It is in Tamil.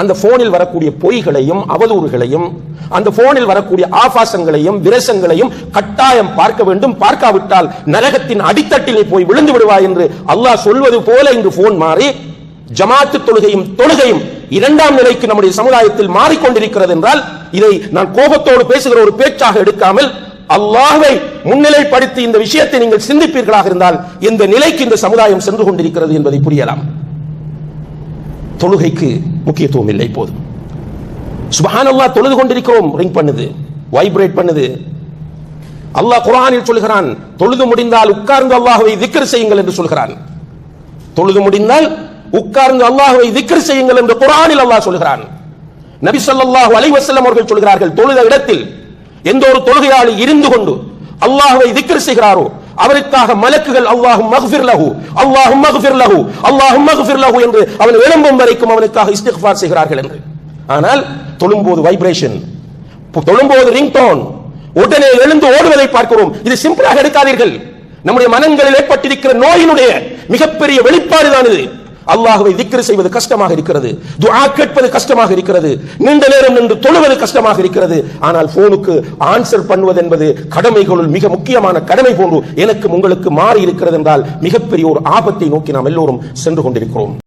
அந்த போனில் வரக்கூடிய பொய்களையும் அவதூறுகளையும் அந்த போனில் வரக்கூடிய ஆபாசங்களையும் விரசங்களையும் கட்டாயம் பார்க்க வேண்டும். பார்க்காவிட்டால் நரகத்தின் அடித்தட்டிலே போய் விழுந்து விடுவாய் என்று அல்லாஹ் சொல்வது போல இன்று போன் மாறி ஜமாத்து தொழுகையும் தொழுகையும் இரண்டாம் நிலைக்கு நம்முடைய சமுதாயத்தில் மாறிக்கொண்டிருக்கிறது என்றால் இதை நான் கோபத்தோடு பேசுகிற ஒரு பேச்சாக எடுக்காமல் அல்லாஹை முன்னிலைப்படுத்தி இந்த விஷயத்தை நீங்கள் சிந்திப்பீர்களாக இருந்தால் இந்த நிலைக்கு இந்த சமுதாயம் சென்று கொண்டிருக்கிறது என்பதை புரியலாம். தொழுகைக்கு முக்கியத்துவம் இல்லை இப்போது சுபஹானல்லாஹ் தொழுது கொண்டிருக்கிறோம் ரிங் பண்ணுது வைப்ரேட் பண்ணுது. அல்லாஹ் குரானில் சொல்கிறான் தொழுது முடிந்தால் உட்கார்ந்து அல்லாஹுவை திக்ர் செய்யுங்கள் என்று சொல்கிறான். தொழுது முடிந்தால் உட்கார்ந்து அல்லாஹுவை திக்ர் செய்யுங்கள் என்று குரானில் அல்லாஹ் சொல்கிறான். நபி சொல்லாஹு அலைவசல்லம் அவர்கள் சொல்கிறார்கள் தொழுத இடத்தில் எந்த ஒரு தொழுகையாளி இருந்து கொண்டு அல்லாஹுவை திக்ர் செய்கிறாரோ அவருக்காக மலக்குகள் அல்லாஹும் மக்ஃபிர் லஹு அல்லாஹும் மக்ஃபிர் லஹு அல்லாஹும் மக்ஃபிர் லஹு என்று அவன் எழும்பும் வரைக்கும் அவனுக்காக இஸ்திக்ஃபார் செய்கிறார்கள் என்று. ஆனால் தொழும்போது வைப்ரேஷன் தொழும்போது ரிங்டோன் உடனே எழுந்து ஓடுவதை பார்க்கிறோம். இது சிம்பிளாக எடுக்காதீர்கள். நம்முடைய மனங்களில் ஏற்பட்டிருக்கிற நோயினுடைய மிகப்பெரிய வெளிப்பாடுதான் இது. அல்லாஹுவை திக்ரு செய்வது கஷ்டமாக இருக்கிறது. துஆ கேட்பது கஷ்டமாக இருக்கிறது. நீண்ட நேரம் நின்று தொழுவது கஷ்டமாக இருக்கிறது. ஆனால் போனுக்கு ஆன்சர் பண்ணுவது என்பது கடமைகளுள் மிக முக்கியமான கடமை போன்று எனக்கு உங்களுக்கு மாறி இருக்கிறது என்றால் மிகப்பெரிய ஒரு ஆபத்தை நோக்கி நாம் எல்லோரும் சென்று கொண்டிருக்கிறோம்.